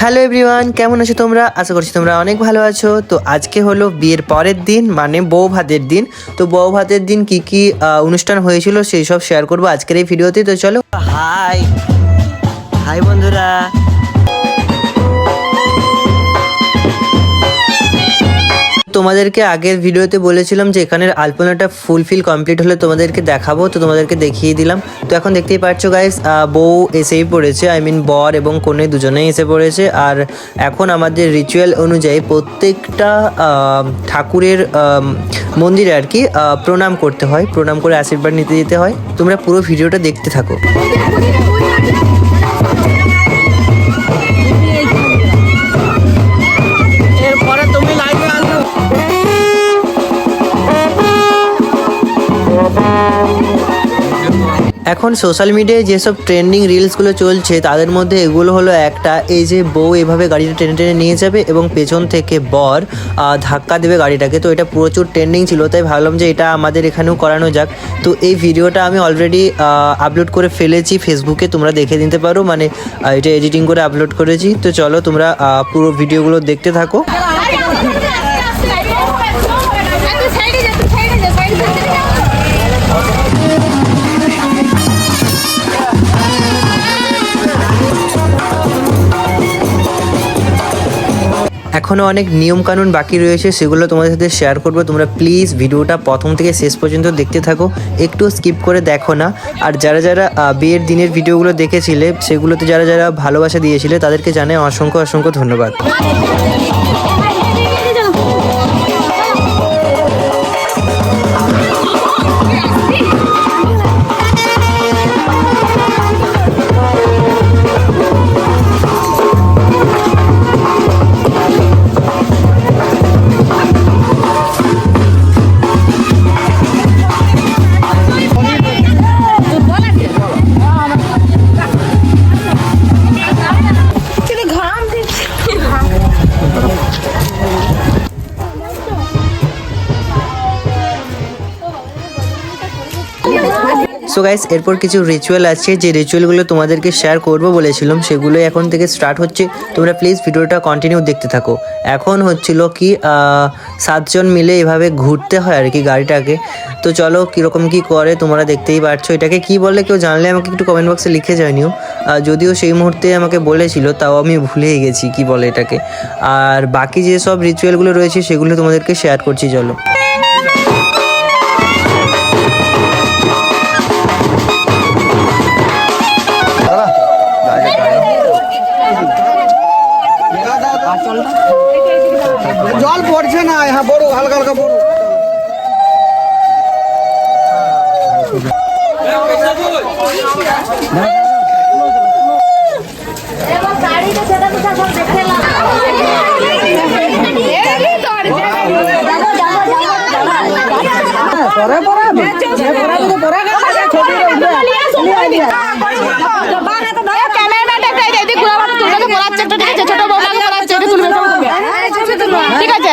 Hello everyone, কেমন আছো তোমরা? আশা করছি তোমরা অনেক ভালো আছো। তো আজকে হলো বিয়ের পরের দিন মানে বউ ভাতের দিন। তো বউ ভাতের দিন কি কি অনুষ্ঠান হয়েছিল সেই সব শেয়ার করব আজকের এই ভিডিওতে। তো চলো। হাই হাই বন্ধুরা। তোমাদেরকে আগের ভিডিওতে বলেছিলাম যে এখানের আলপনাটা ফুলফিল কমপ্লিট হলে তোমাদেরকে দেখাবো, তো তোমাদেরকে দেখিয়ে দিলাম। তো এখন দেখতেই পাচ্ছ গাইস বউ এসেই পড়েছে আই মিন বর এবং কনে দুজনেই এসে পড়েছে। আর এখন আমাদের রিচুয়াল অনুযায়ী প্রত্যেকটা ঠাকুরের মন্দিরে আর কি প্রণাম করতে হয়। প্রণাম করে আশীর্বাদ নিতে যেতে হয়। তোমরা পুরো ভিডিওটা দেখতে থাকো। এখন সোশ্যাল মিডিয়ায় যেসব ট্রেন্ডিং রিলসগুলো চলছে তাদের মধ্যে এগুলো হলো একটা এই যে বউ এভাবে গাড়িটা টেনে টেনে নিয়ে যাবে এবং পেছন থেকে বর ধাক্কা দেবে গাড়িটাকে তো এটা প্রচুর ট্রেন্ডিং ছিল তাই ভাবলাম যে এটা আমাদের এখানেও করানো যাক তো এই ভিডিওটা আমি অলরেডি আপলোড করে ফেলেছি ফেসবুকে তোমরা দেখে নিতে পারো মানে এটা এডিটিং করে আপলোড করেছি তো চলো তোমরা পুরো ভিডিওগুলো দেখতে থাকো এখনও অনেক নিয়মকানুন বাকি রয়েছে, সেগুলো তোমাদের সাথে শেয়ার করব। তোমরা প্লিজ ভিডিওটা প্রথম থেকে শেষ পর্যন্ত দেখতে থাকো, একটু স্কিপ করে দেখো না। আর যারা যারা বিয়ের দিনের ভিডিওগুলো দেখেছিলে, সেগুলোতে যারা যারা ভালোবাসা দিয়েছিলে, তাদেরকে জানাই অসংখ্য অসংখ্য ধন্যবাদ। সো গাইস এরপর কিছু রিচুয়াল আছে, যে রিচুয়ালগুলো তোমাদেরকে শেয়ার করব বলেছিলাম, সেগুলোই এখন থেকে স্টার্ট হচ্ছে। তোমরা প্লিজ ভিডিওটা কন্টিনিউ দেখতে থাকো। এখন হচ্ছিল কি সাতজন মিলে এভাবে ঘুরতে হয় আর কি গাড়িটাকে। তো চলো কীরকম কি করে তোমরা দেখতেই পারছ। এটাকে কি বলে কেউ জানলে আমাকে একটু কমেন্ট বক্সে লিখে জানিও। যদিও সেই মুহূর্তে আমাকে বলেছিল, তাও আমি ভুলেই গেছি কি বলে এটাকে। আর বাকি যে সব রিচুয়ালগুলো রয়েছে, সেগুলো তোমাদেরকে শেয়ার করছি, চলো। জল পড়ছে না হ্যাঁ বড় হালকা হালকা বড় পরে পরে সব পরে পড়াবে পড়াবে তো পড়া গেছে ছবি ক্যামেরাম্যান একটা এই দিক ঘুরে আমার তুলবে তো পড়াচ্ছে একটা ঠিক আছে ছোট বৌমাকে পড়াচ্ছে এটা তুলবে ঠিক আছে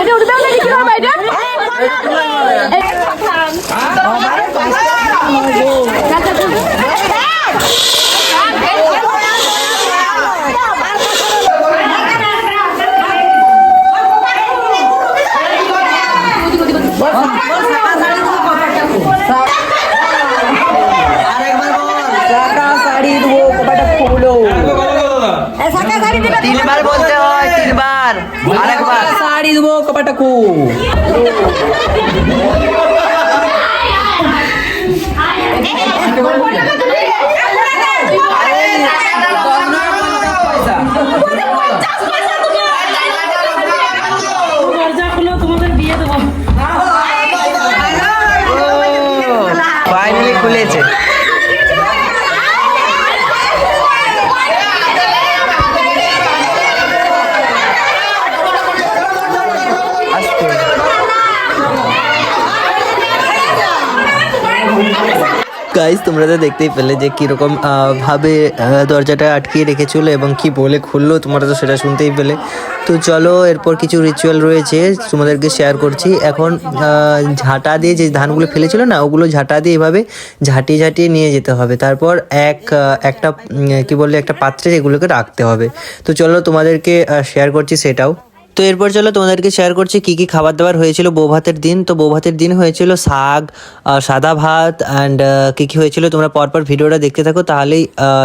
এটা উঠবে না কি হবে এটা শাখা শাড়ি দেবো কপাটা খুলো তিনবার বলতে হয় তিনবার। আরেকবার। শাড়ি দেবো কপাটা গাইজ তোমরা তো দেখতেই পেলে যে কীরকম ভাবে দরজাটা আটকিয়ে রেখেছিল এবং কি বলে খুললো, তোমরা তো সেটা শুনতেই পেলে। তো চলো, এরপর কিছু রিচুয়াল রয়েছে, তোমাদেরকে শেয়ার করছি। এখন ঝাঁটা দিয়ে যে ধানগুলো ফেলেছিল না, ওগুলো ঝাঁটা দিয়ে এভাবে ঝাঁটিয়ে ঝাঁটিয়ে নিয়ে যেতে হবে। তারপর এক একটা কি বললে একটা পাত্রে এগুলোকে রাখতে হবে। তো চলো, তোমাদেরকে শেয়ার করছি সেটাও। তো এরপর চলো তোমাদেরকে শেয়ার করছি কি কি খাবার দাবার হয়েছিল বৌভাতের দিন। তো বৌভাতের দিন হয়েছিল শাক সাদা ভাত অ্যান্ড কি কি হয়েছিল তোমরা পরপর ভিডিওটা দেখতে থাকো তাহলেই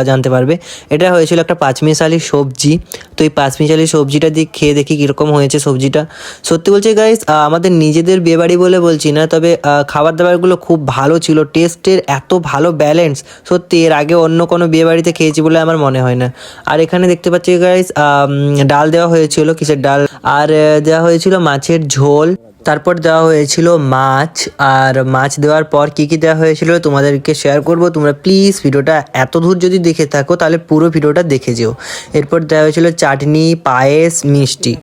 জানতে পারবে। এটা হয়েছিল একটা পাঁচমিশালি সবজি। তো এই পাঁচমিশালি সবজিটা দিয়ে খেয়ে দেখি কীরকম হয়েছে সবজিটা। সত্যি বলছি গাইস আমাদের নিজেদের বিয়েবাড়ি বলে বলছি না, তবে খাবার দাবারগুলো খুব ভালো ছিল। টেস্টের এত ভালো ব্যালেন্স সত্যি এর আগে অন্য কোনো বিয়েবাড়িতে খেয়েছি বলে আমার মনে হয় না। আর এখানে দেখতে পাচ্ছি গাইস ডাল দেওয়া হয়েছিল, কিসের ডাল? আর দেওয়া হয়েছিল মাছের ঝোল। তারপর দেওয়া হয়েছিল মাছ। আর মাছ দেওয়ার পর কি কি দেওয়া হয়েছিল তোমাদেরকে শেয়ার করব। তোমরা প্লিজ ভিডিওটা এত দূর যদি দেখে থাকো, তাহলে পুরো ভিডিওটা দেখে যেও। এরপর দেওয়া হয়েছিল চাটনি, পায়েস, মিষ্টি।